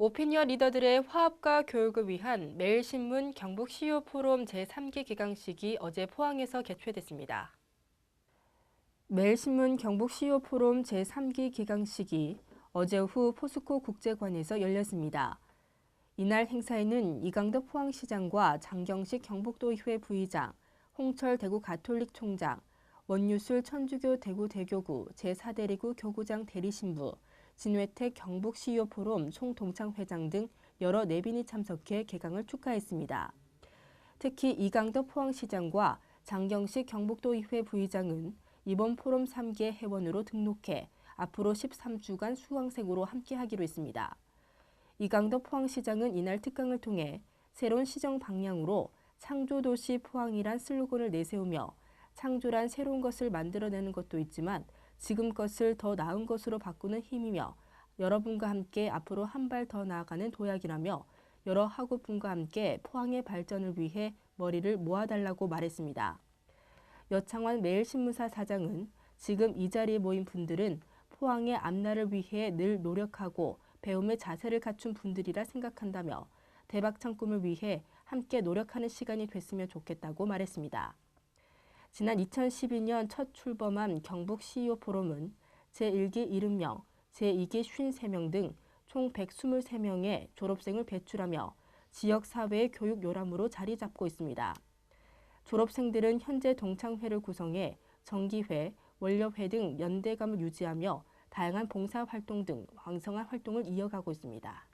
오피니어 리더들의 화합과 교육을 위한 매일신문 경북 CEO 포럼 제3기 개강식이 어제 포항에서 개최됐습니다. 매일신문 경북 CEO 포럼 제3기 개강식이 어제 오후 포스코 국제관에서 열렸습니다. 이날 행사에는 이강덕 포항시장과 장경식 경북도의회 부의장, 홍철 대구 가톨릭 총장, 원유술 천주교 대구 대교구 제4대리구 교구장 대리신부, 진회택 경북 CEO 포럼 총동창 회장 등 여러 내빈이 참석해 개강을 축하했습니다. 특히 이강덕 포항시장과 장경식 경북도의회 부의장은 이번 포럼 3개 회원으로 등록해 앞으로 13주간 수강생으로 함께하기로 했습니다. 이강덕 포항시장은 이날 특강을 통해 새로운 시정 방향으로 창조도시 포항이란 슬로건을 내세우며 창조란 새로운 것을 만들어내는 것도 있지만 지금 것을 더 나은 것으로 바꾸는 힘이며 여러분과 함께 앞으로 한 발 더 나아가는 도약이라며 여러 학우분과 함께 포항의 발전을 위해 머리를 모아달라고 말했습니다. 여창환 매일신문사 사장은 지금 이 자리에 모인 분들은 포항의 앞날을 위해 늘 노력하고 배움의 자세를 갖춘 분들이라 생각한다며 대박창 꿈을 위해 함께 노력하는 시간이 됐으면 좋겠다고 말했습니다. 지난 2012년 첫 출범한 경북 CEO 포럼은 제1기 70명, 제2기 53명 등 총 123명의 졸업생을 배출하며 지역사회의 교육 요람으로 자리 잡고 있습니다. 졸업생들은 현재 동창회를 구성해 정기회, 원려회 등 연대감을 유지하며 다양한 봉사활동 등 왕성한 활동을 이어가고 있습니다.